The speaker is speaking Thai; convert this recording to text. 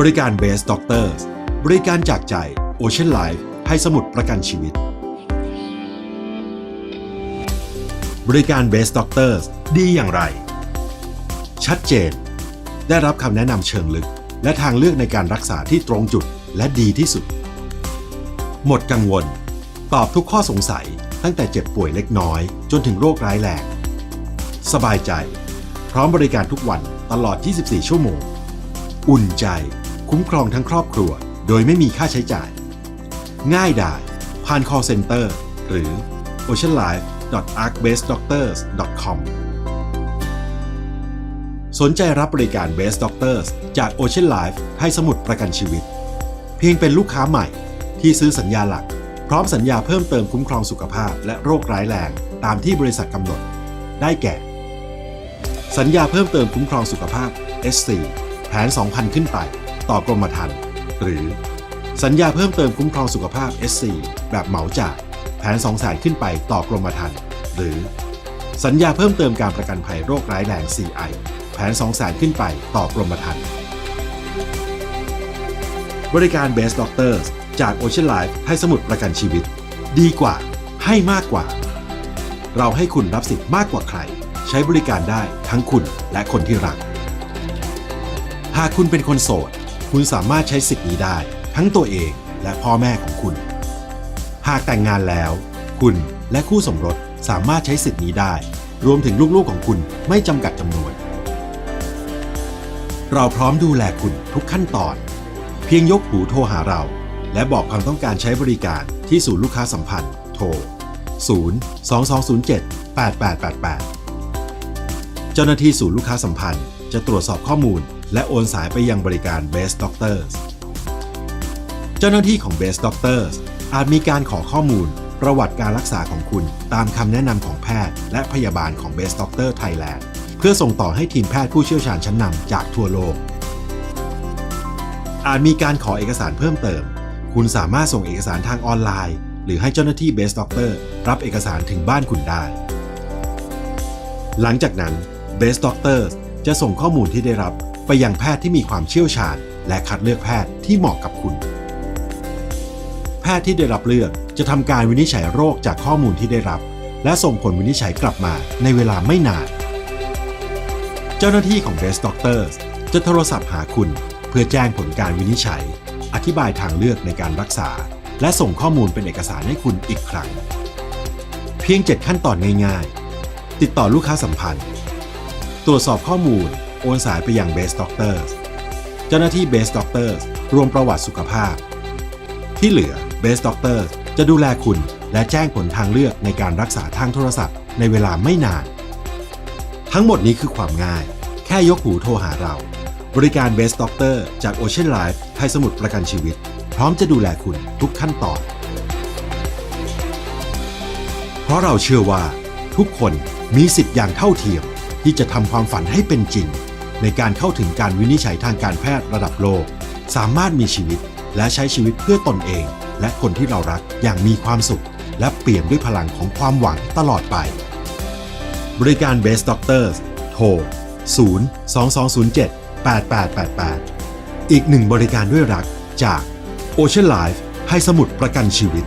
บริการ Best Doctors บริการจากใจ Ocean Life ให้สมุดประกันชีวิต บริการ Best Doctors ดีอย่างไร ชัดเจน ได้รับคำแนะนำเชิงลึก และทางเลือกในการรักษาที่ตรงจุดและดีที่สุด หมดกังวล ตอบทุกข้อสงสัยตั้งแต่เจ็บป่วยเล็กน้อย จนถึงโรคร้ายแรงสบายใจ พร้อมบริการทุกวันตลอด 24 ชั่วโมง อุ่นใจ คุ้มครองทั้งครอบครัว โดยไม่มีค่าใช้จ่าย ง่ายดายผ่าน call center หรือ oceanlife.arcbasedoctors.com สนใจรับบริการ Best Doctors จาก Ocean Life ให้สมุดประกันชีวิต เพียงเป็นลูกค้าใหม่ที่ซื้อสัญญาหลัก พร้อมสัญญาเพิ่มเติมคุ้มครองสุขภาพและโรคร้ายแรง ตามที่บริษัทกำหนด ได้แก่ สัญญาเพิ่มเติมคุ้มครองสุขภาพ S4 แผน 2,000 ขึ้นไป ต่อกรมธรรม์หรือ สัญญาเพิ่มเติมคุ้มครองสุขภาพ S4 แบบเหมาจ่ายแผน200,000ขึ้นไปต่อกรมธรรม์หรือ สัญญาเพิ่มเติมการประกันภัยโรคร้ายแรง CI แผน200,000ขึ้นไปต่อกรมธรรม์บริการ Best Doctors จาก Ocean Life ให้สมุดประกันชีวิต ดีกว่า ให้มากกว่า เราให้คุณรับสิทธิ์มากกว่าใคร ใช้บริการได้ทั้งคุณและคนที่รัก หากคุณเป็นคนโสด คุณสามารถใช้สิทธิ์นี้ได้ ทั้งตัวเองและพ่อแม่ของคุณ หากแต่งงานแล้ว คุณและคู่สมรสสามารถใช้สิทธิ์นี้ได้ รวมถึงลูกๆของคุณไม่จำกัดจำนวน เราพร้อมดูแลคุณทุกขั้นตอน เพียงยกหูโทรหาเรา และบอกความต้องการใช้บริการที่ศูนย์ลูกค้าสัมพันธ์ โทร 0 2207 8888 เจ้าหน้าที่ศูนย์ลูกค้าสัมพันธ์ จะตรวจสอบข้อมูล และโอนสายไปยังบริการ Best Doctors เจ้าหน้าที่ของ Best Doctors อาจมีการขอข้อมูล ประวัติการรักษาของคุณ ตามคำแนะนำของแพทย์ และพยาบาลของ Best Doctor Thailand เพื่อส่งต่อให้ทีมแพทย์ผู้เชี่ยวชาญชั้นนำจากทั่วโลก อาจมีการขอเอกสารเพิ่มเติม คุณสามารถส่งเอกสารทางออนไลน์ หรือให้เจ้าหน้าที่ Best Doctor รับเอกสารถึงบ้านคุณได้ หลังจากนั้น Best Doctors จะส่งข้อมูลที่ได้รับไปยังแพทย์ที่มีความเชี่ยวชาญ และคัดเลือกแพทย์ที่เหมาะกับคุณ แพทย์ที่ได้รับเลือกจะทำการวินิจฉัยโรคจากข้อมูลที่ได้รับ และส่งผลวินิจฉัยกลับมาในเวลาไม่นาน เจ้าหน้าที่ของ Best Doctors จะโทรศัพท์หาคุณ เพื่อแจ้งผลการวินิจฉัย อธิบายทางเลือกในการรักษา และส่งข้อมูลเป็นเอกสารให้คุณอีกครั้ง เพียง 7 ขั้นตอนง่าย ๆ ติดต่อลูกค้าสัมพันธ์ ตรวจสอบข้อมูล โอนสายไปยัง Best Doctors เจ้าหน้าที่ Best Doctors รวมประวัติสุขภาพ ที่เหลือ Best Doctors จะดูแลคุณและแจ้งผลทางเลือกในการรักษาทางโทรศัพท์ในเวลาไม่นาน ทั้งหมดนี้คือความง่าย แค่ยกหูโทรหาเรา บริการ Best Doctor จาก Ocean Life ไทยสมุทรประกันชีวิต พร้อมจะดูแลคุณทุกขั้นตอน เพราะเราเชื่อว่า ทุกคนมีสิทธิ์อย่างเท่าเทียม ที่จะทำความฝันให้เป็นจริง ในการเข้าถึงการวินิจฉัยทางการแพทย์ระดับโลก สามารถมีชีวิตและใช้ชีวิตเพื่อตนเอง และคนที่เรารักอย่างมีความสุข และเปี่ยมด้วยพลังของความหวังตลอดไป บริการ Best Doctors โทร 0 2207 8888 อีกหนึ่งบริการด้วยรักจาก Ocean Life ให้สมุดประกันชีวิต